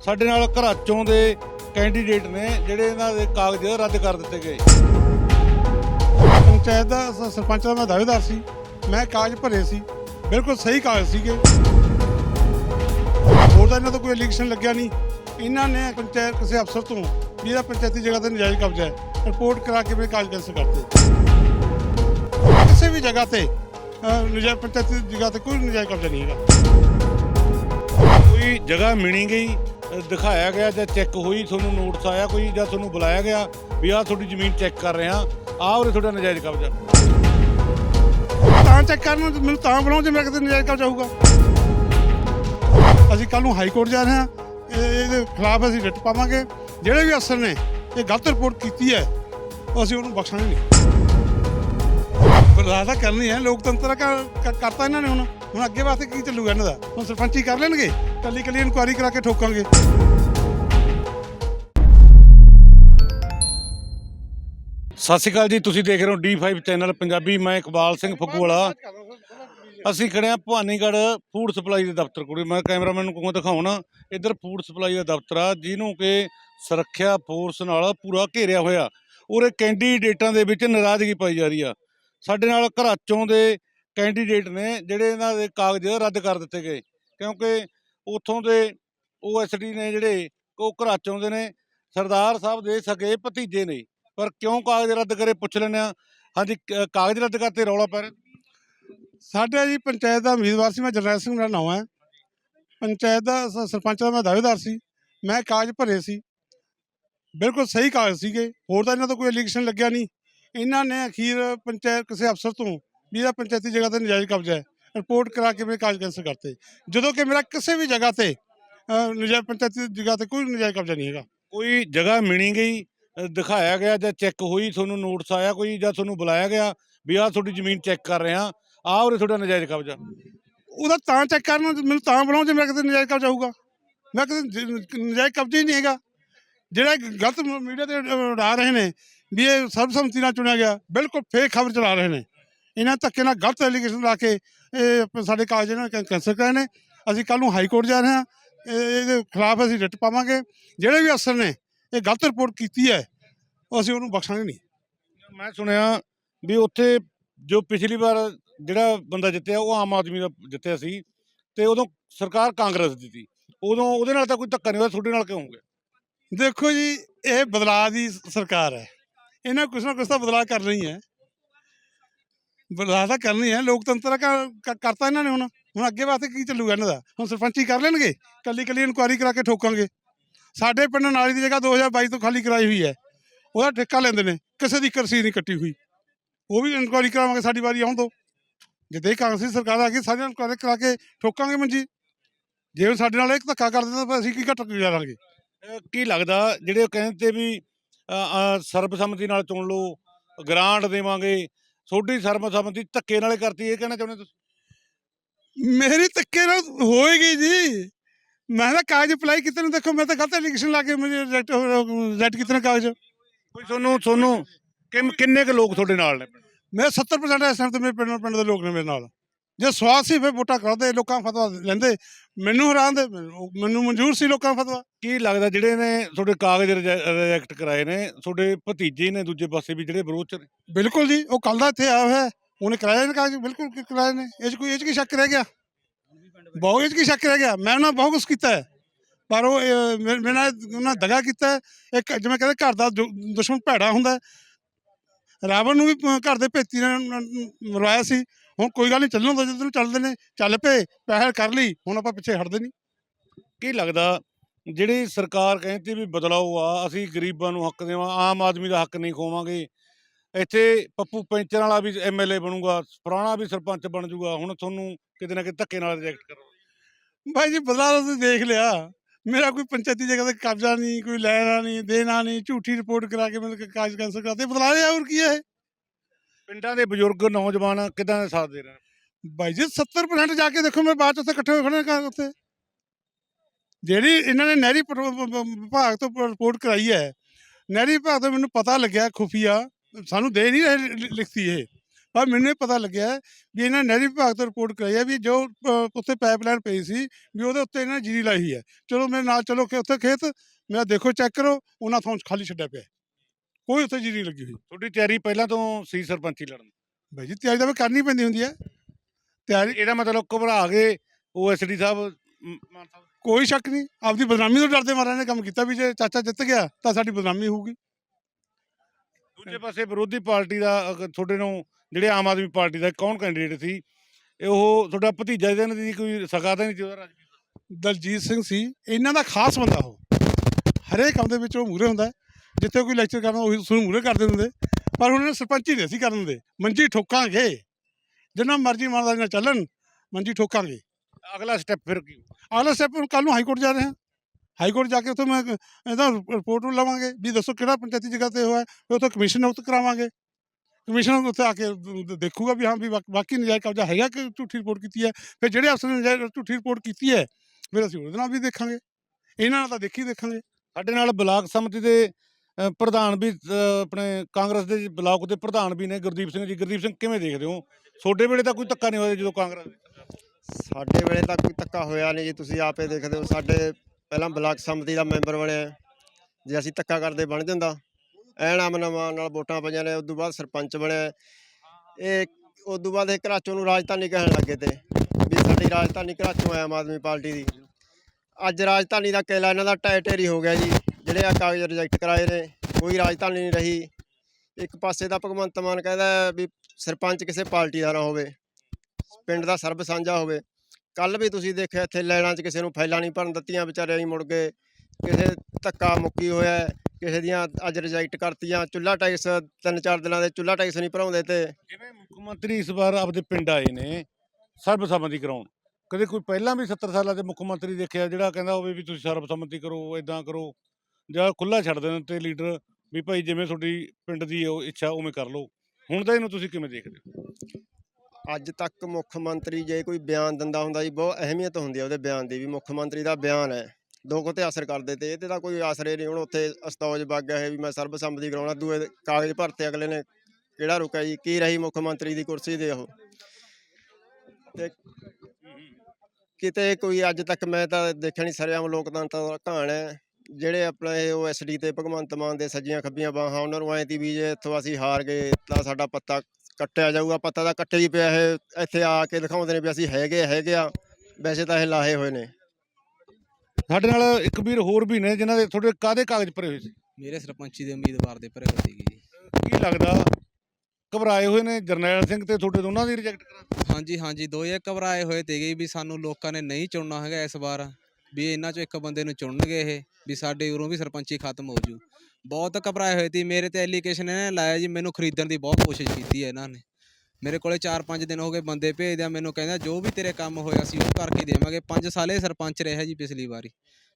ਸਾਡੇ ਨਾਲ ਘਰਾਚੋਂ ਦੇ ਕੈਂਡੀਡੇਟ ਨੇ ਜਿਹੜੇ ਇਹਨਾਂ ਦੇ ਕਾਗਜ਼ ਰੱਦ ਕਰ ਦਿੱਤੇ ਗਏ। ਪੰਚਾਇਤ ਦਾ ਸ- ਸਰਪੰਚ ਦਾ ਮੈਂ ਦਾਅਵੇਦਾਰ ਸੀ। ਮੈਂ ਕਾਗਜ਼ ਭਰੇ ਸੀ। ਬਿਲਕੁਲ ਸਹੀ ਕਾਗਜ਼ ਸੀਗੇ। ਹੋਰ ਤਾਂ ਇਹਨਾਂ ਤੋਂ ਕੋਈ ਐਲੀਗੇਸ਼ਨ ਲੱਗਿਆ ਨਹੀਂ। ਇਹਨਾਂ ਨੇ ਪੰਚਾਇਤ ਕਿਸੇ ਅਫਸਰ ਤੋਂ ਵੀ ਇਹਦਾ ਪੰਚਾਇਤੀ ਜਗ੍ਹਾ ਤੇ ਨਜਾਇਜ਼ ਕਬਜ਼ਾ ਹੈ। ਰਿਪੋਰਟ ਕਰਾ ਕੇ ਮੇਰੇ ਕਾਗਜ਼ ਕੈਂਸਲ ਕਰਤੇ। ਕਿਸੇ ਵੀ ਜਗ੍ਹਾ ਤੇ ਅਹ, ਨਜਾਇਜ਼ ਪੰਚਾਇਤੀ ਜਗ੍ਹਾ ਤੇ ਕੋਈ ਨਜਾਇਜ਼ ਕਬਜ਼ਾ ਨਹੀਂ ਹੈਗਾ। ਕੋਈ ਜਗ੍ਹਾ ਮਿਣੀ ਗਈ। ਦਿਖਾਇਆ ਗਿਆ ਜਾਂ ਚੈੱਕ ਹੋਈ, ਤੁਹਾਨੂੰ ਨੋਟਿਸ ਆਇਆ ਕੋਈ ਜਾਂ ਤੁਹਾਨੂੰ ਬੁਲਾਇਆ ਗਿਆ ਵੀ ਆਹ ਤੁਹਾਡੀ ਜ਼ਮੀਨ ਚੈੱਕ ਕਰ ਰਹੇ ਆ ਆਹ ਉਰੇ ਤੁਹਾਡਾ ਨਜਾਇਜ਼ ਕਬਜ਼ਾ। ਤਾਂ ਚੈੱਕ ਕਰਨ ਮੈਨੂੰ ਤਾਂ ਬੁਲਾਉਂ ਜੇ ਮੇਰਾ ਕਿਤੇ ਨਜਾਇਜ਼ ਕਬਜ਼ਾ ਹੋਊਗਾ। ਅਸੀਂ ਕੱਲ ਨੂੰ ਹਾਈ ਕੋਰਟ ਜਾ ਰਹੇ ਹਾਂ। ਇਹਦੇ ਖਿਲਾਫ ਅਸੀਂ ਰਿਟ ਪਾਵਾਂਗੇ। ਜਿਹੜੇ ਵੀ ਅਫਸਰ ਨੇ, ਇਹ ਗਲਤ ਰਿਪੋਰਟ ਕੀਤੀ ਹੈ, ਅਸੀਂ ਉਹਨੂੰ ਬਖਸ਼ਾਂਗੇ। ਨਹੀਂ ਬਰਦਾਸ਼ਤ ਕਰਨੀ ਹੈ। ਲੋਕਤੰਤਰ ਕਰਤਾ ਇਹਨਾਂ ਨੇ ਹੁਣ। ਹੁਣ ਅੱਗੇ ਵਾਸਤੇ ਕੀ ਚੱਲੂਗਾ ਇਹਨਾਂ ਦਾ? ਹੁਣ ਸਰਪੰਚੀ ਕਰ ਲੈਣਗੇ? ਕੱਲੀ ਕੱਲੀ ਇਨਕੁਆਇਰੀ ਕਰਾ ਕੇ ਠੋਕਾਂਗੇ। ਸਤਿ ਸ਼੍ਰੀ ਅਕਾਲ ਜੀ, ਤੁਸੀਂ ਦੇਖ ਰਹੇ ਹੋ D5 ਚੈਨਲ ਪੰਜਾਬੀ, ਮੈਂ ਇਕਬਾਲ ਸਿੰਘ ਫੱਗੂਵਾਲਾ। ਅਸੀਂ ਖੜੇ ਹਾਂ ਭਵਾਨੀਗੜ੍ਹ ਫੂਡ ਸਪਲਾਈ ਦੇ ਦਫ਼ਤਰ ਕੋਲ। ਮੈਂ ਕੈਮਰਾਮੈਨ ਨੂੰ ਕਹੂੰਗਾ ਦਿਖਾਉਣ ਇੱਧਰ ਫੂਡ ਸਪਲਾਈ ਦਾ ਦਫ਼ਤਰ ਆ, ਜਿਹਨੂੰ ਕਿ ਸੁਰੱਖਿਆ ਫੋਰਸ ਨਾਲ ਪੂਰਾ ਘੇਰਿਆ ਹੋਇਆ। ਉਰੇ ਕੈਂਡੀਡੇਟਾਂ ਦੇ ਵਿੱਚ ਨਾਰਾਜ਼ਗੀ ਪਾਈ ਜਾ ਰਹੀ ਆ। ਸਾਡੇ ਨਾਲ ਘਰਾਚੋਂ ਦੇ ਕੈਂਡੀਡੇਟ ਨੇ ਜਿਹੜੇ ਇਹਨਾਂ ਦੇ ਕਾਗਜ਼ ਰੱਦ ਕਰ ਦਿੱਤੇ ਗਏ, ਕਿਉਂਕਿ ਉੱਥੋਂ ਦੇ ਓਐਸਡੀ ਨੇ ਜਿਹੜੇ ਉਹ ਘਰਾਚੋਂ ਦੇ ਨੇ, ਸਰਦਾਰ ਸਾਹਿਬ ਦੇ ਸਕੇ ਭਤੀਜੇ ਨੇ, ਪਰ ਕਿਉਂ ਕਾਗਜ਼ ਰੱਦ ਕਰੇ ਪੁੱਛ ਲੈਂਦੇ ਆ ਹਾਂਜੀ, ਕ- ਕਾਗਜ਼ ਰੱਦ ਕਰਤੇ ਰੌਲਾ ਪੈ ਰਿਹਾ। ਸਾਡੇ ਜੀ ਪੰਚਾਇਤ ਦਾ ਉਮੀਦਵਾਰ ਸੀ, ਮੈਂ ਜਰਨੈਲ ਸਿੰਘ, ਮੇਰਾ ਨਾਮ ਹੈ। ਪੰਚਾਇਤ ਦਾ ਸਰਪੰਚ ਦਾ ਮੈਂ ਦਾਅਵੇਦਾਰ ਸੀ, ਮੈਂ ਕਾਗਜ਼ ਭਰੇ ਸੀ। ਬਿਲਕੁਲ ਸਹੀ ਕਾਗਜ਼ ਸੀਗੇ, ਹੋਰ ਤਾਂ ਇਹਨਾਂ ਤੋਂ ਕੋਈ ਐਲੀਗੇਸ਼ਨ ਲੱਗਿਆ ਨਹੀਂ। ਇਹਨਾਂ ਨੇ ਅਖੀਰ ਪੰਚਾਇਤ ਕਿਸੇ ਅਫਸਰ ਤੋਂ ਵੀ ਇਹਦਾ ਪੰਚਾਇਤੀ ਜਗ੍ਹਾ ਤੇ ਨਜਾਇਜ਼ ਕਬਜ਼ਾ ਹੈ। ਰਿਪੋਰਟ ਕਰਾ ਕੇ ਮੇਰੇ ਕਾਗਜ਼ ਕੈਂਸਲ ਕਰਤੇ। ਜਦੋਂ ਕਿ ਮੇਰਾ ਕਿਸੇ ਵੀ ਜਗ੍ਹਾ ਤੇ ਨਜਾਇਜ਼ ਪੰਚਾਇਤੀ ਜਗ੍ਹਾ ਤੇ ਕੋਈ ਨਜਾਇਜ਼ ਕਬਜ਼ਾ ਨਹੀਂ ਹੈਗਾ। ਕੋਈ ਜਗ੍ਹਾ ਮਿਣੀ ਗਈ ਦਿਖਾਇਆ ਗਿਆ ਜਾਂ ਚੈੱਕ ਹੋਈ ਤੁਹਾਨੂੰ ਨੋਟਿਸ ਆਇਆ ਕੋਈ ਜਾਂ ਤੁਹਾਨੂੰ ਬੁਲਾਇਆ ਗਿਆ ਵੀ ਆਹ ਤੁਹਾਡੀ ਜ਼ਮੀਨ ਚੈੱਕ ਕਰ ਰਹੇ ਆ ਆਹ ਉਰੇ ਤੁਹਾਡਾ ਨਜਾਇਜ਼ ਕਬਜ਼ਾ। ਉਹਦਾ ਤਾਂ ਚੈੱਕ ਕਰਨ ਮੈਨੂੰ ਤਾਂ ਬਣਾਓ ਜੇ ਮੇਰਾ ਕਿਤੇ ਨਜਾਇਜ਼ ਕਬਜ਼ਾ ਹੋਊਗਾ। ਮੈਂ ਕਿਤੇ ਨਜਾਇਜ਼ ਕਬਜ਼ਾ ਹੀ ਨਹੀਂ ਹੈਗਾ। ਜਿਹੜਾ ਗਲਤ ਮੀਡੀਆ ਤੇ ਉਡਾ ਰਹੇ ਨੇ ਵੀ ਇਹ ਸਰਬਸੰਮਤੀ ਨਾਲ ਚੁਣਿਆ ਗਿਆ ਬਿਲਕੁਲ ਫੇਕ ਖਬਰ ਚਲਾ ਰਹੇ ਨੇ। ਇਹਨਾਂ ਧੱਕੇ ਨਾਲ ਗਲਤ ਐਲੀਗੇਸ਼ਨ ਲਾ ਕੇ ਇਹ ਸਾਡੇ ਕਾਗਜ਼ ਇਹਨਾਂ ਨੇ ਕੈਂਸਲ ਕਰਾਏ ਨੇ। ਅਸੀਂ ਕੱਲ ਨੂੰ ਹਾਈ ਕੋਰਟ ਜਾ ਰਹੇ ਹਾਂ। ਇਹ- ਇਹਦੇ ਖਿਲਾਫ ਅਸੀਂ ਰਿਟ ਪਾਵਾਂਗੇ। ਜਿਹੜੇ ਵੀ ਅਫਸਰ ਨੇ ਇਹ ਗਲਤ ਰਿਪੋਰਟ ਕੀਤੀ ਹੈ ਅਸੀਂ ਉਹਨੂੰ ਬਖਸ਼ਾਂਗੇ ਨਹੀਂ। ਮੈਂ ਸੁਣਿਆ ਵੀ ਉੱਥੇ ਜੋ ਪਿਛਲੀ ਵਾਰ ਜਿਹੜਾ ਬੰਦਾ ਜਿੱਤਿਆ ਉਹ ਆਮ ਆਦਮੀ ਦਾ ਜਿੱਤਿਆ ਸੀ ਤੇ ਉਦੋਂ ਸਰਕਾਰ ਕਾਂਗਰਸ ਦੀ ਸੀ। ਉਦੋਂ ਉਹਦੇ ਨਾਲ ਤਾਂ ਕੋਈ ਧੱਕਾ ਨਹੀਂ ਹੋਇਆ ਤੁਹਾਡੇ ਨਾਲ ਕਿਉਂ ਹੋ ਗਿਆ? ਦੇਖੋ ਜੀ ਇਹ ਬਦਲਾਅ ਦੀ ਸਰਕਾਰ ਹੈ। ਇਹਨਾਂ ਕੁਛ ਨਾ ਕੁਛ ਤਾਂ ਬਦਲਾਅ ਕਰਨਾ ਹੀ ਹੈ। ਬਦਲਾਅ ਤਾਂ ਕਰਨੀ ਹੈ, ਲੋਕਤੰਤਰ ਕਰਤਾ ਇਹਨਾਂ ਨੇ ਹੁਣ। ਹੁਣ ਅੱਗੇ ਵਾਸਤੇ ਕੀ ਚੱਲੂਗਾ ਇਹਨਾਂ ਦਾ? ਹੁਣ ਸਰਪੰਚੀ ਕਰ ਲੈਣਗੇ? ਕੱਲੀ ਕੱਲੀ ਇਨਕੁਆਇਰੀ ਕਰਾ ਕੇ ਠੋਕਾਂਗੇ? ਸਾਡੇ ਪਿੰਡ ਨਾਲੀ ਦੀ ਜਗ੍ਹਾ 2022 ਤੋਂ ਖਾਲੀ ਕਰਾਈ ਹੋਈ ਹੈ। ਉਹਦਾ ਠੇਕਾ ਲੈਂਦੇ ਨੇ, ਕਿਸੇ ਦੀ ਕਰਸੀ ਨਹੀਂ ਕੱਟੀ ਹੋਈ। ਉਹ ਵੀ ਇਨਕੁਆਇਰੀ ਕਰਾਵਾਂਗੇ, ਸਾਡੀ ਵਾਰੀ ਆਉਣ ਤੋਂ ਜਿੱਦੇ ਕਾਂਗਰਸੀ ਸਰਕਾਰ ਆ ਗਈ, ਸਾਰੀਆਂ ਇਨਕੁਆਇਰੀ ਕਰਾ ਕੇ ਠੋਕਾਂਗੇ ਮੰਜੀ। ਜੇ ਉਹ ਸਾਡੇ ਨਾਲ ਇੱਕ ਧੱਕਾ ਕਰ ਦਿੰਦਾ, ਤਾਂ ਅਸੀਂ ਕੀ ਘੱਟ ਗੁਜ਼ਾਰਾਂਗੇ? ਅਹ ਕੀ ਲੱਗਦਾ, ਜਿਹੜੇ ਉਹ ਕਹਿੰਦੇ ਵੀ ਸਰਬਸੰਮਤੀ ਨਾਲ ਚੁਣ ਲਓ, ਗ੍ਰਾਂਟ ਦੇਵਾਂਗੇ ਤੁਹਾਡੀ ਸਰਬਸੰਮਤੀ ਧੱਕੇ ਨਾਲੇ ਕਰਤੀ ਇਹ ਕਹਿਣਾ ਚਾਹੁੰਦੇ ਤੁਸੀਂ? ਮੇਰੀ ਧੱਕੇ ਨਾਲ ਹੋਏਗੀ ਜੀ। ਮੈਂ ਤਾਂ ਕਾਗਜ਼ ਅਪਲਾਈ ਕੀਤੇ ਨੇ ਦੇਖੋ ਮੈਂ ਤਾਂ ਗਲਤ ਐਲੀਗੇਸ਼ਨ ਲਾ ਕੇ ਮੈਨੂੰ ਰਿਜੈਕਟ ਰਿਜੈਕਟ ਕੀਤੇ ਨੇ ਕਾਗਜ਼। ਕੋਈ ਤੁਹਾਨੂੰ ਤੁਹਾਨੂੰ ਕਿੰਨ- ਕਿੰਨੇ ਕੁ ਲੋਕ ਤੁਹਾਡੇ ਨਾਲ ਨੇ? ਮੇਰੇ 70% ਇਸ ਟਾਈਮ ਤੇ ਮੇਰੇ ਪਿੰਡ ਪਿੰਡ ਦੇ ਲੋਕ ਨੇ ਮੇਰੇ ਨਾਲ। ਜੇ ਸਵਾਦ ਸੀ ਫਿਰ ਵੋਟਾਂ ਕਰਦੇ ਲੋਕਾਂ ਫਤਵਾ ਲੈਂਦੇ। ਮੈਨੂੰ ਹੈਰਾਨ ਦੇ ਮੈਨੂੰ ਮੈਨੂੰ ਮਨਜ਼ੂਰ ਸੀ ਲੋਕਾਂ ਫਤਵਾ। ਕੀ ਲੱਗਦਾ ਜਿਹੜੇ ਨੇ ਤੁਹਾਡੇ ਕਾਗਜ਼ ਰਿਜੈਕਟ ਕਰਾਏ ਨੇ ਤੁਹਾਡੇ ਭਤੀਜੇ ਨੇ ਦੂਜੇ ਪਾਸੇ ਵੀ ਜਿਹੜੇ ਵਿਰੋਧ ਚ ਨੇ? ਬਿਲਕੁਲ ਜੀ ਉਹ ਕੱਲ ਦਾ ਇੱਥੇ ਆਇਆ ਹੋਇਆ। ਉਹਨੇ ਕਰਾਇਆ ਨੇ ਕਾਗਜ਼ ਬਿਲਕੁਲ ਕਰਾਏ ਨੇ। ਇਹ 'ਚ ਕੋਈ ਇਹ 'ਚ ਕੀ ਸ਼ੱਕ ਰਹਿ ਗਿਆ? ਬਹੁਤ ਇਹ 'ਚ ਕੀ ਸ਼ੱਕ ਰਹਿ ਗਿਆ? ਮੈਂ ਉਹਨਾਂ ਬਹੁਤ ਕੁਛ ਕੀਤਾ ਹੈ। ਪਰ ਉਹ ਮੇਰੇ ਨਾਲ ਉਹਨਾਂ ਦਗਾ ਕੀਤਾ। ਇੱਕ ਜਿਵੇਂ ਕਹਿੰਦੇ ਘਰ ਦਾ ਦੁਸ਼ਮਣ ਭੈੜਾ ਹੁੰਦਾ। ਰਾਵਣ ਨੂੰ ਵੀ ਘਰ ਦੇ ਭੇਤੀ ਨੇ ਮਰਵਾਇਆ ਸੀ। ਹੁਣ ਕੋਈ ਗੱਲ ਨਹੀਂ ਚੱਲਣ ਦੋ ਜਦੋਂ ਚੱਲਦੇ ਨੇ ਚੱਲ ਪਏ ਪਹਿਲ ਕਰ ਲਈ ਹੁਣ ਆਪਾਂ ਪਿੱਛੇ ਹਟਦੇ ਨਹੀਂ ਕੀ ਲੱਗਦਾ ਜਿਹੜੀ ਸਰਕਾਰ ਕਹਿੰਦੀ ਵੀ ਬਦਲਾਓ ਆ ਅਸੀਂ ਗਰੀਬਾਂ ਨੂੰ ਹੱਕ ਦੇਵਾਂ ਆਮ ਆਦਮੀ ਦਾ ਹੱਕ ਨਹੀਂ ਖੋਵਾਂਗੇ। ਇੱਥੇ ਪੱਪੂ ਪੈਂਚਰ ਵਾਲਾ ਵੀ ਐਮਐਲਏ ਬਣੂਗਾ ਪੁਰਾਣਾ ਵੀ ਸਰਪੰਚ ਬਣ ਜਾਊਗਾ ਹੁਣ ਤੁਹਾਨੂੰ ਕਿਤੇ ਨਾ ਕਿਤੇ ਧੱਕੇ ਨਾਲ ਰਿਜੈਕਟ ਕਰੋ ਭਾਈ ਜੀ ਬਦਲਾ ਤੁਸੀਂ ਦੇਖ ਲਿਆ। ਮੇਰਾ ਕੋਈ ਪੰਚਾਇਤੀ ਜਗ੍ਹਾ ਤੇ ਕਬਜ਼ਾ ਨਹੀਂ ਕੋਈ ਲੈਣਾ ਨਹੀਂ ਦੇਣਾ ਨਹੀਂ ਝੂਠੀ ਰਿਪੋਰਟ ਕਰਾ ਕੇ ਮੈਨੂੰ ਕਾਗਜ਼ ਕੈਂਸਲ ਕਰਾਤੇ ਬਦਲਾ ਲਿਆ ਹੋਰ ਕੀ ਹੈ ਪਿੰਡਾਂ ਦੇ ਬਜ਼ੁਰਗ ਨੌਜਵਾਨ ਕਿਦਾਂ ਦਾ ਸਾਥ ਦੇ ਰਹੇ ਨੇ? ਬਾਈ ਜੀ 70% ਜਾ ਕੇ ਦੇਖੋ, ਮੈਂ ਬਾਅਦ ਚ ਉੱਥੇ ਇਕੱਠੇ ਹੋਏ ਖੜੇ ਕਾਂ ਉੱਥੇ ਜਿਹੜੀ ਇਹਨਾਂ ਨੇ ਨਹਿਰੀ ਪਟੋ- ਵਿਭਾਗ ਤੋਂ ਰਿਪੋਰਟ ਕਰਾਈ ਹੈ, ਨਹਿਰੀ ਵਿਭਾਗ ਤੋਂ ਮੈਨੂੰ ਪਤਾ ਲੱਗਿਆ ਖੁਫੀਆ, ਸਾਨੂੰ ਦੇ ਨਹੀਂ ਰਹੇ ਲਿਖਤੀ ਇਹ। ਪਰ ਮੈਨੂੰ ਇਹ ਪਤਾ ਲੱਗਿਆ ਵੀ ਇਹਨਾਂ ਨਹਿਰੀ ਵਿਭਾਗ ਤੋਂ ਰਿਪੋਰਟ ਕਰਾਈ ਹੈ ਵੀ ਜੋ ਉੱਥੇ ਪਾਈਪਲਾਈਨ ਪਈ ਸੀ, ਵੀ ਉਹਦੇ ਉੱਤੇ ਇਹਨਾਂ ਨੇ ਜੀਰੀ ਲਾਈ ਹੈ। ਚਲੋ ਮੇਰੇ ਨਾਲ ਚਲੋ ਕਿ ਉੱਥੇ ਖੇਤ ਮੇਰਾ ਦੇਖੋ ਚੈੱਕ ਕਰੋ, ਉਹਨਾਂ ਥਾਂ ਖਾਲੀ ਛੱਡਿਆ ਪਿਆ ਕੋਈ ਉੱਥੇ ਜੀਰੀ ਲੱਗੀ ਹੋਈ। ਤੁਹਾਡੀ ਤਿਆਰੀ ਪਹਿਲਾਂ ਤੋਂ ਸੀ ਸਰਪੰਚੀ ਲੜਨ ਦੀ। ਬਾਈ ਜੀ ਤਿਆਰੀ ਤਾਂ ਫਿਰ ਕਰਨੀ ਪੈਂਦੀ ਹੁੰਦੀ ਹੈ ਤਿਆਰੀ ਇਹਦਾ ਮਤਲਬ ਘਬਰਾ ਗਏ ਓਐਸਡੀ ਸਾਹਿਬ ਮ- ਮਾਨ ਸਾਹਿਬ। ਕੋਈ ਸ਼ੱਕ ਨਹੀਂ। ਆਪਦੀ ਬਦਨਾਮੀ ਤੋਂ ਡਰਦੇ ਮਾਰਿਆਂ ਨੇ ਕੰਮ ਕੀਤਾ ਵੀ ਜੇ ਚਾਚਾ ਜਿੱਤ ਗਿਆ ਤਾਂ ਸਾਡੀ ਬਦਨਾਮੀ ਹੋਊਗੀ। ਦੂਜੇ ਪਾਸੇ ਵਿਰੋਧੀ ਪਾਰਟੀ ਦਾ ਅਗਰ ਤੁਹਾਡੇ ਨੂੰ ਜਿਹੜੇ ਆਮ ਆਦਮੀ ਪਾਰਟੀ ਦਾ ਕੌਣ ਕੈਂਡੀਡੇਟ ਸੀ ਇਹ ਉਹ ਤੁਹਾਡਾ ਭਤੀਜਾ ਦੇ ਦੀ ਕੋਈ ਸਗਾ ਤਾਂ ਨਹੀਂ ਸੀ ਉਹਦਾ ਦਲਜੀਤ ਸਿੰਘ ਸੀ। ਇਹਨਾਂ ਦਾ ਖਾਸ ਬੰਦਾ ਉਹ। ਹਰੇਕ ਕੰਮ ਦੇ ਵਿੱਚ ਉਹ ਮੂਰੇ ਹੁੰਦਾ ਹੈ। ਜਿੱਥੇ ਕੋਈ ਲੈਕਚਰ ਕਰਨਾ ਉਹੀ ਉਸ ਨੂੰ ਮੂਰੇ ਕਰਦੇ ਹੁੰਦੇ। ਪਰ ਹੁਣ ਇਹਨੇ ਸਰਪੰਚੀ ਨਹੀਂ ਸੀ ਕਰਨ ਦਿੰਦੇ। ਮੰਜੀ ਠੋਕਾਂਗੇ। ਜਿੰਨਾ ਮਰਜ਼ੀ ਇਮਾਨਦਾਰੀ ਨਾਲ ਚੱਲਣ ਮੰਜੀ ਠੋਕਾਂਗੇ। ਅਗਲਾ ਸਟੈਪ ਫਿਰ ਕੀ? ਅਗਲਾ ਸਟੈਪ ਹੁਣ ਕੱਲ ਨੂੰ ਹਾਈ ਕੋਰਟ ਜਾ ਰਹੇ ਹਾਂ। ਹਾਈ ਕੋਰਟ ਜਾ ਕੇ ਉੱਥੇ ਮੈਂ ਇਹਦਾ ਰਿਪੋਰਟ ਨੂੰ ਲਵਾਂਗੇ ਵੀ ਦੱਸੋ ਕਿਹੜਾ ਪੰਚਾਇਤੀ ਜਗ੍ਹਾ ਤੇ ਹੋਇਆ ਫਿਰ ਉੱਥੇ ਕਮਿਸ਼ਨ ਉਤ ਕਰਾਵਾਂਗੇ। ਕਮਿਸ਼ਨ ਉੱਥੇ ਆ ਕੇ ਦੇਖੂਗਾ ਵੀ ਹਾਂ ਵੀ ਵਾਕਈ ਨਜਾਇਜ਼ ਕਬਜ਼ਾ ਹੈਗਾ ਕਿ ਝੂਠੀ ਰਿਪੋਰਟ ਕੀਤੀ ਹੈ। ਫਿਰ ਜਿਹੜੇ ਅਫਸਰ ਨੇ ਨਜਾਇਜ਼ ਝੂਠੀ ਰਿਪੋਰਟ ਕੀਤੀ ਹੈ ਫਿਰ ਅਸੀਂ ਉਹਦੇ ਨਾਲ ਵੀ ਦੇਖਾਂਗੇ। ਇਹਨਾਂ ਨਾਲ ਤਾਂ ਦੇਖੀ ਦੇਖਾਂਗੇ। ਸਾਡੇ ਨਾਲ ਬਲਾਕ ਸਮਿਤੀ ਦੇ ਪ੍ਰਧਾਨ ਵੀ ਆਪਣੇ ਕਾਂਗਰਸ ਦੇ ਬਲਾਕ ਦੇ ਪ੍ਰਧਾਨ ਵੀ ਨੇ, ਗੁਰਦੀਪ ਸਿੰਘ ਜੀ। ਗੁਰਦੀਪ ਸਿੰਘ, ਕਿਵੇਂ ਦੇਖਦੇ ਹੋ? ਤੁਹਾਡੇ ਵੇਲੇ ਤਾਂ ਕੋਈ ਧੱਕਾ ਨਹੀਂ ਹੋਇਆ ਜਦੋਂ ਕਾਂਗਰਸ ਸਾਡੇ ਵੇਲੇ ਤਾਂ ਕੋਈ ਧੱਕਾ ਹੋਇਆ ਨਹੀਂ ਜੀ। ਤੁਸੀਂ ਆਪੇ ਦੇਖਦੇ ਹੋ, ਸਾਡੇ ਪਹਿਲਾਂ ਬਲਾਕ ਸੰਮਤੀ ਦਾ ਮੈਂਬਰ ਬਣਿਆ ਜੇ ਅਸੀਂ ਧੱਕਾ ਕਰਦੇ ਬਣ ਜਾਂਦਾ, ਐਨ ਅਮਨ ਅਮਾਨ ਨਾਲ ਵੋਟਾਂ ਪਈਆਂ ਨੇ, ਉਦੋਂ ਬਾਅਦ ਸਰਪੰਚ ਬਣਿਆ। ਇਹ ਉਦੋਂ ਬਾਅਦ ਇਹ ਘਰਾਚੋਂ ਨੂੰ ਰਾਜਧਾਨੀ ਕਹਿਣ ਲੱਗੇ ਤੇ, ਵੀ ਸਾਡੀ ਰਾਜਧਾਨੀ ਘਰਾਚੋਂ ਆਇਆ ਆਮ ਆਦਮੀ ਪਾਰਟੀ ਦੀ। ਅੱਜ ਰਾਜਧਾਨੀ ਦਾ ਕਿਲਾ ਇਹਨਾਂ ਦਾ ਟੈ ਢੇਰੀ ਹੋ ਗਿਆ ਜੀ। ਜਿਹੜੇ ਆ ਕਾਗਜ਼ ਰਿਜੈਕਟ ਕਰਾਏ ਨੇ, ਕੋਈ ਰਾਜਧਾਨੀ ਨਹੀਂ ਰਹੀ। ਇੱਕ ਪਾਸੇ ਦਾ ਭਗਵੰਤ ਮਾਨ ਕਹਿੰਦਾ ਵੀ ਸਰਪੰਚ ਕਿਸੇ ਪਾਰਟੀ ਦਾ ਨਾ ਹੋਵੇ, ਪਿੰਡ ਦਾ ਸਰਬ ਸਾਂਝਾ ਹੋਵੇ। ਕੱਲ ਵੀ ਤੁਸੀਂ ਦੇਖਿਆ ਇੱਥੇ ਲੈਣਾ 'ਚ ਕਿਸੇ ਨੂੰ ਫਾਈਲਾਂ ਨਹੀਂ ਭਰਨ ਦਿੱਤੀਆਂ ਵਿਚਾਰੇ ਹੀ ਮੁੜ ਗਏ ਕਿਸੇ ਧੱਕਾ ਮੁੱਕੀ ਹੋਇਆ ਕਿਸੇ ਦੀਆਂ ਅੱਜ ਰਿਜੈਕਟ ਕਰਤੀਆਂ ਚੁੱਲਾ ਟੈਕਸ ਤਿੰਨ ਚਾਰ ਦਿਨਾਂ ਦੇ ਚੁੱਲਾ ਟੈਕਸ ਨਹੀਂ ਭਰਾਉਂਦੇ ਤੇ। ਜਿਵੇਂ ਮੁੱਖ ਮੰਤਰੀ ਇਸ ਵਾਰ ਆਪਦੇ ਪਿੰਡ ਆਏ ਨੇ ਸਰਬਸੰਮਤੀ ਕਰਾਉਣ। ਕਦੇ ਕੋਈ ਪਹਿਲਾਂ ਵੀ 70 ਸਾਲਾਂ ਦੇ ਮੁੱਖ ਮੰਤਰੀ ਦੇਖਿਆ, ਜਿਹੜਾ ਕਹਿੰਦਾ ਹੋਵੇ ਵੀ ਤੁਸੀਂ ਸਰਬਸੰਮਤੀ ਕਰੋ ਇਦਾਂ ਕਰੋ। ਜਾਂ ਖੁੱਲਾ ਛੱਡ ਦੇਣ ਤੇ ਲੀਡਰ ਵੀ ਭਾਈ ਜਿਵੇਂ ਤੁਹਾਡੀ ਪਿੰਡ ਦੀ ਉਹ ਇੱਛਾ ਉਵੇਂ ਕਰ ਲਓ। ਹੁਣ ਤਾਂ ਇਹਨੂੰ ਤੁਸੀਂ ਕਿਵੇਂ ਦੇਖਦੇ ਹੋ? ਅੱਜ ਤੱਕ ਮੁੱਖ ਮੰਤਰੀ ਜੇ ਕੋਈ ਬਿਆਨ ਦਿੰਦਾ ਹੁੰਦਾ ਜੀ, ਬਹੁਤ ਅਹਿਮੀਅਤ ਹੁੰਦੀ ਹੈ ਉਹਦੇ ਬਿਆਨ ਦੀ ਵੀ ਮੁੱਖ ਮੰਤਰੀ ਦਾ ਬਿਆਨ ਹੈ। ਦੋ ਤੇ ਅਸਰ ਕਰਦੇ ਤੇ ਇਹਦੇ ਤਾਂ ਕੋਈ ਅਸਰ ਨਹੀਂ, ਹੁਣ ਉੱਥੇ ਅਸਤੌਜ ਵਗ ਹੈ ਵੀ ਮੈਂ ਸਰਬਸੰਮਤੀ ਕਰਾਉਣਾ, ਦੂਏ ਦੇ ਕਾਗਜ਼ ਭਰਤੇ ਅਗਲੇ ਨੇ ਕਿਹੜਾ ਰੁਕਿਆ ਜੀ, ਕੀ ਰਹੀ ਮੁੱਖ ਮੰਤਰੀ ਦੀ ਕੁਰਸੀ ਦੇ ਉਹ। ਤੇ ਕਿਤੇ ਕੋਈ ਅੱਜ ਤੱਕ ਮੈਂ ਤਾਂ ਦੇਖਿਆ ਨਹੀਂ, ਸਰਿਆਮ ਲੋਕਤੰਤਰ ਦਾ ਕਹਾਣ ਹੈ। ਜਿਹੜੇ ਆਪਣੇ ਉਹ ਐਸਡੀ ਤੇ ਭਗਵੰਤ ਮਾਨ ਦੇ ਸੱਜੀਆਂ ਖੱਬੀਆਂ ਬਾਹਾਂ ਉਹਨਾਂ ਨੂੰ ਐਂ ਤੀ ਵੀ ਜੇ ਇੱਥੋਂ ਅਸੀਂ ਹਾਰ ਗਏ ਤਾਂ ਸਾਡਾ ਪੱਤਾ ਕੱਟਿਆ ਜਾਊਗਾ। ਪੱਤਾ ਤਾਂ ਕੱਟੇ ਹੀ ਪਿਆ ਇਹ ਇੱਥੇ ਆ ਕੇ ਦਿਖਾਉਂਦੇ ਨੇ ਵੀ ਅਸੀਂ ਹੈਗੇ ਹੈਗੇ ਆ। ਵੈਸੇ ਤਾਂ ਇਹ ਲਾਹੇ ਹੋਏ ਨੇ। ਸਾਡੇ ਨਾਲ ਇੱਕ ਵੀਰ ਹੋਰ ਵੀ ਨੇ ਜਿਨ੍ਹਾਂ ਦੇ ਤੁਹਾਡੇ ਕਾਦੇ ਕਾਗਜ਼ ਭਰੇ ਹੋਏ ਸੀ? ਮੇਰੇ ਸਰਪੰਚੀ ਦੇ ਉਮੀਦਵਾਰ ਦੇ ਭਰੇ ਹੋਏ ਸੀਗੇ ਜੀ। ਕੀ ਲੱਗਦਾ ਘਬਰਾਏ ਹੋਏ ਨੇ ਜਰਨੈਲ ਸਿੰਘ ਤੇ ਤੁਹਾਡੇ ਦੋਨਾਂ ਦੀ ਰਿਜੈਕਟ ਕਰਾ ਹਾਂਜੀ ਹਾਂਜੀ ਦੋ ਇਹ ਘਬਰਾਏ ਹੋਏ ਤੇਗੇ ਵੀ ਸਾਨੂੰ ਲੋਕਾਂ ਨੇ ਨਹੀਂ ਚੁਣਨਾ ਹੈਗਾ ਇਸ ਵਾਰ। ਵੀ ਇਹਨਾਂ ਚੋਂ ਇੱਕ ਬੰਦੇ ਨੂੰ ਚੁਣਨਗੇ ਇਹ, ਵੀ ਸਾਡੇ ਉਰੋਂ ਵੀ ਸਰਪੰਚੀ ਖਤਮ ਹੋ ਜੂ। ਬਹੁਤ ਘਬਰਾਏ ਹੋਏ ਸੀ, ਮੇਰੇ ਤੇ ਐਲੀਗੇਸ਼ਨ ਇਹਨੇ ਲਾਇਆ ਜੀ, ਮੈਨੂੰ ਖਰੀਦਣ ਦੀ ਬਹੁਤ ਕੋਸ਼ਿਸ਼ ਕੀਤੀ ਹੈ ਇਹਨਾਂ ਨੇ। ਮੇਰੇ ਕੋਲੇ 4-5 ਦਿਨ ਹੋ ਗਏ ਬੰਦੇ ਭੇਜਦਿਆਂ ਮੈਨੂੰ ਕਹਿੰਦਾ ਜੋ ਵੀ ਤੇਰੇ ਕੰਮ ਹੋਇਆ ਸੀ ਉਹ ਕਰਕੇ ਦੇਵਾਂਗੇ। 5 ਸਾਲੇ ਸਰਪੰਚ ਰਿਹਾ ਜੀ ਪਿਛਲੀ ਵਾਰੀ।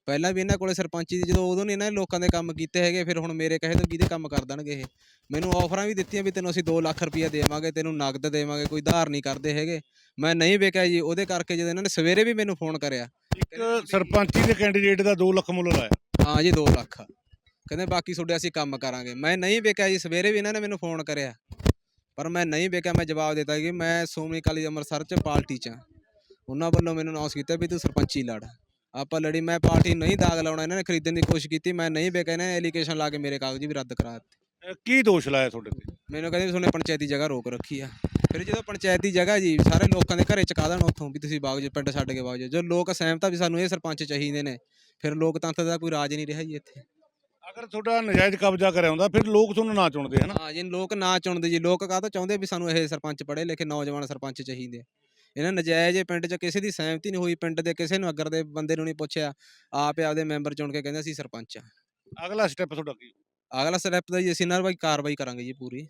ਪਹਿਲਾਂ ਵੀ ਇਹਨਾਂ ਕੋਲੇ ਸਰਪੰਚੀ ਦੀ ਜਦੋਂ ਉਦੋਂ ਨਹੀਂ ਇਹਨਾਂ ਨੇ ਲੋਕਾਂ ਦੇ ਕੰਮ ਕੀਤੇ ਹੈਗੇ ਫਿਰ ਹੁਣ ਮੇਰੇ ਕਹੇ ਤੋਂ ਕਿਹਦੇ ਕੰਮ ਕਰ ਦੇਣਗੇ ਇਹ? ਮੈਨੂੰ ਆਫਰਾਂ ਵੀ ਦਿੱਤੀਆਂ ਵੀ ਤੈਨੂੰ ਅਸੀਂ 2 ਲੱਖ ਰੁਪਈਆ ਦੇਵਾਂਗੇ ਤੈਨੂੰ ਨਗਦ ਦੇਵਾਂਗੇ ਕੋਈ ਧਾਰ ਨਹੀਂ ਕਰਦੇ ਹੈਗੇ। ਮੈਂ ਨਹੀਂ ਵੇਖਿਆ ਜੀ ਉਹਦੇ ਕਰਕੇ ਜਦੋਂ ਇਹਨਾਂ ਨੇ ਸਵੇਰੇ ਵੀ ਮੈਨੂੰ ਫੋਨ ਕਰਿਆ। ਇੱਕ ਸਰਪੰਚੀ ਦੇ ਕੈਂਡੀਡੇਟ ਦਾ 2 ਲੱਖ ਮੁੱਲ ਲਾਇਆ। ਹਾਂ ਜੀ 2 ਲੱਖ। ਕਹਿੰਦੇ ਬਾਕੀ ਤੁਹਾਡੇ ਅਸੀਂ ਕੰਮ ਕਰਾਂਗੇ। ਮੈਂ ਨਹੀਂ ਵੇਖਿਆ ਜੀ ਸਵੇਰੇ ਵੀ ਇਹਨਾਂ ਨੇ ਮੈਨੂੰ ਫੋਨ ਕਰਿਆ। ਪਰ ਮੈਂ ਨਹੀਂ ਵੇਖਿਆ ਮੈਂ ਜਵਾਬ ਦਿੱਤਾ ਕਿ ਮੈਂ ਸੋਮਣੀ ਅਕਾਲੀ ਅੰਮ੍ਰਿਤਸਰ ਚ ਪਾਰਟੀ ਚ ਹਾਂ। ਉਹਨਾਂ ਵੱਲੋਂ ਮੈਨੂੰ ਅਨਾਉਂਸ ਕੀਤਾ ਵੀ ਤੂੰ ਸਰਪੰਚੀ ਲੜ। ਆਪਾਂ ਲੜੀ ਮੈਂ ਪਾਰਟੀ ਨਹੀਂ ਦਾਗ ਲਾਉਣਾ ਇਹਨਾਂ ਨੇ ਖਰੀਦਣ ਦੀ ਕੋਸ਼ਿਸ਼ ਕੀਤੀ ਮੈਂ ਨਹੀਂ ਵੇਖਿਆ ਇਹਨਾਂ ਨੇ ਐਲੀਗੇਸ਼ਨ ਲਾ ਕੇ ਮੇਰੇ ਕਾਗਜ਼ ਵੀ ਰੱਦ ਕਰਾ ਦਿੱਤੇ। ਅਹ ਕੀ ਦੋਸ਼ ਲਾਇਆ ਤੁਹਾਡੇ ਤੇ? ਮੈਨੂੰ ਕਹਿੰਦੇ ਵੀ ਤੁਹਾਨੇ ਪੰਚਾਇਤੀ ਜਗ੍ਹਾ ਰੋਕ ਰੱਖੀ ਆ। ਫਿਰ ਜਦੋਂ ਪੰਚਾਇਤੀ ਜਗ੍ਹਾ ਜੀ ਸਾਰੇ ਲੋਕਾਂ ਦੇ ਘਰੇ ਚਕਾ ਦੇਣ ਉੱਥੋਂ ਵੀ ਤੁਸੀਂ ਬਾਗ 'ਚ ਪਿੰਡ ਛੱਡ ਕੇ ਬਾਗ ਜੋ ਲੋਕ ਸਹਿਮਤ ਆ ਵੀ ਸਾਨੂੰ ਇਹ ਸਰਪੰਚ ਚਾਹੀਦੇ ਨੇ ਫਿਰ ਲੋਕਤੰਤਰ ਦਾ ਕੋਈ ਰਾਜ ਨਹੀਂ ਰਿਹਾ ਜੀ ਇੱਥੇ। ਅਗਰ ਤੁਹਾਡਾ ਨਜਾਇਜ਼ ਕਬਜ਼ਾ ਕਰਿਆ ਹੁੰਦਾ ਫਿਰ ਲੋਕ ਤੁਹਾਨੂੰ ਨਾ ਚੁਣਦੇ ਹਨ ਹਾਂ ਜੀ ਲੋਕ ਨਾ ਚੁਣਦੇ ਜੀ ਲੋਕ ਕਾਹਤੋਂ ਚਾਹੁੰਦੇ ਵੀ ਸਾਨੂੰ ਇਹ ਸਰਪੰਚ ਪੜ੍ਹੇ ਲਿਖੇ ਨੌਜਵਾਨ ਸਰਪੰਚ ਚਾਹੀਦੇ। ਇਹਨਾਂ ਨਜਾਇਜ਼ ਪਿੰਡ 'ਚ ਕਿਸੇ ਦੀ ਸਹਿਮਤੀ ਨਹੀਂ ਹੋਈ ਪਿੰਡ ਦੇ ਕਿਸੇ ਨੂੰ ਅਗਰ ਦੇ ਬੰਦੇ ਨੂੰ ਨਹੀਂ ਪੁੱਛਿਆ ਆਪ ਆਪਦੇ ਮੈਂਬਰ ਚੁਣ ਕੇ ਕਹਿੰਦੇ ਅਸੀਂ ਸਰਪੰਚ ਆ ਅਗਲਾ ਸਟੈਪ ਤੁਹਾਡਾ ਕੀ ਅਗਲਾ ਸਟੈਪ ਦਾ ਜੀ ਅਸੀਂ ਇਹਨਾਂ ਬਾਈ ਕਾਰਵਾਈ ਕਰਾਂਗੇ ਜੀ ਪੂਰੀ।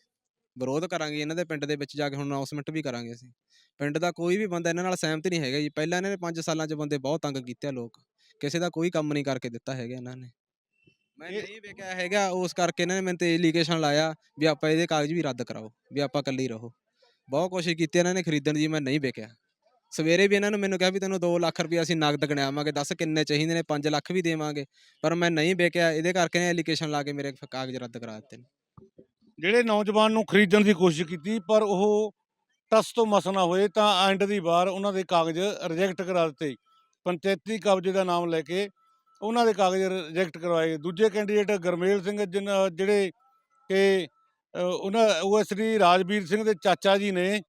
ਵਿਰੋਧ ਕਰਾਂਗੇ ਇਹਨਾਂ ਦੇ ਪਿੰਡ ਦੇ ਵਿੱਚ ਜਾ ਕੇ ਹੁਣ ਅਨਾਉਂਸਮੈਂਟ ਵੀ ਕਰਾਂਗੇ ਅਸੀਂ। ਪਿੰਡ ਦਾ ਕੋਈ ਵੀ ਬੰਦਾ ਇਹਨਾਂ ਨਾਲ ਸਹਿਮਤ ਨਹੀਂ ਹੈਗਾ ਜੀ। ਪਹਿਲਾਂ ਇਹਨਾਂ ਨੇ 5 ਸਾਲਾਂ 'ਚ ਬੰਦੇ ਬਹੁਤ ਤੰਗ ਕੀਤੇ ਆ ਲੋਕ। ਕਿਸੇ ਦਾ ਕੋਈ ਕੰਮ ਨਹੀਂ ਕਰਕੇ ਦਿੱਤਾ ਹੈਗਾ ਇਹਨਾਂ ਨੇ। ਮੈਂ ਨਹੀਂ ਵੇਖਿਆ ਹੈਗਾ ਉਸ ਕਰਕੇ ਇਹਨਾਂ ਨੇ ਮੈਨੂੰ ਤੇ ਐਲੀਗੇਸ਼ਨ ਲਾਇਆ ਵੀ ਆਪਾਂ ਇਹਦੇ ਕਾਗਜ਼ ਵੀ ਰੱਦ ਕਰਾਓ ਵੀ ਆਪਾਂ ਇਕੱਲੇ ਹੀ ਰਹੋ। ਬਹੁਤ ਕੋਸ਼ਿਸ਼ ਕੀਤੀ ਇਹਨਾਂ ਨੇ ਖਰੀਦਣ ਦੀ ਮੈਂ ਨਹੀਂ ਵੇਖਿਆ। ਸਵੇਰੇ ਵੀ ਇਹਨਾਂ ਨੂੰ ਮੈਨੂੰ ਕਿਹਾ ਵੀ ਤੈਨੂੰ 2 ਲੱਖ ਰੁਪਏ ਅਸੀਂ ਨਗਦ ਗਣਿਆਵਾਂਗੇ ਦੱਸ ਕਿੰਨੇ ਚਾਹੀਦੇ ਨੇ 5 ਲੱਖ ਵੀ ਦੇਵਾਂਗੇ ਪਰ ਮੈਂ ਨਹੀਂ ਵੇਖਿਆ ਇਹਦੇ ਕਰਕੇ ਨੇ ਐਲੀਗੇਸ਼ਨ ਲਾ ਕੇ ਮੇਰੇ ਕਾਗਜ਼ ਰੱਦ ਕਰਾ ਦਿੱਤੇ ਨੇ। ਜਿਹੜੇ ਨੌਜਵਾਨ ਨੂੰ ਖਰੀਦਣ ਦੀ ਕੋਸ਼ਿਸ਼ ਕੀਤੀ ਪਰ ਉਹ ਟਸ ਤੋਂ ਮਸ ਨਾ ਹੋਏ ਤਾਂ ਐਂਡ ਦੀ ਵਾਰ ਉਹਨਾਂ ਦੇ ਕਾਗਜ਼ ਰਿਜੈਕਟ ਕਰਾ ਦਿੱਤੇ। ਪੰਚਾਇਤੀ ਕਬਜ਼ੇ ਦਾ ਨਾਮ ਲੈ ਕੇ ਉਹਨਾਂ ਦੇ ਕਾਗਜ਼ ਰਿਜੈਕਟ ਕਰਵਾਏ ਦੂਜੇ ਕੈਂਡੀਡੇਟ ਗਰਮੇਲ ਸਿੰਘ ਜਿਨ੍ਹਾਂ ਜਿਹੜੇ ਕਿ ਅ, ਉਹਨਾਂ ਓਐਸਡੀ ਰਾਜਵੀਰ ਸਿੰਘ ਦੇ ਚਾਚਾ ਜੀ ਨੇ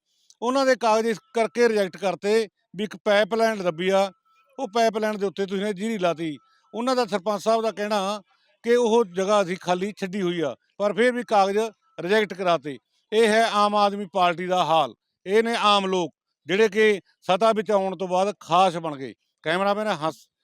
ਉਹਨਾਂ ਦੇ ਕਾਗਜ਼ ਇਸ ਕਰਕੇ ਰਿਜੈਕਟ ਕਰਤੇ ਵੀ ਇੱਕ ਪਾਈਪਲਾਈਨ ਦੱਬੀ ਆ। ਉਹ ਪਾਈਪਲਾਈਨ ਦੇ ਉੱਤੇ ਤੁਸੀਂ ਨੇ ਜੀਰੀ ਲਾਤੀ। ਉਹਨਾਂ ਦਾ ਸਰਪੰਚ ਸਾਹਿਬ ਦਾ ਕਹਿਣਾ ਕਿ ਉਹ ਜਗ੍ਹਾ ਅਸੀਂ ਖਾਲੀ ਛੱਡੀ ਹੋਈ ਆ ਪਰ ਫਿਰ ਵੀ ਕਾਗਜ਼ ਰਿਜੈਕਟ ਕਰਾਤੇ। ਇਹ ਹੈ ਆਮ ਆਦਮੀ ਪਾਰਟੀ ਦਾ ਹਾਲ। ਇਹ ਨੇ ਆਮ ਲੋਕ ਜਿਹੜੇ ਕਿ ਸਤਾ ਵਿੱਚ ਆਉਣ ਤੋਂ ਬਾਅਦ ਖਾਸ ਬਣ ਗਏ। ਕੈਮਰਾਮੈਨ ਹਰਸ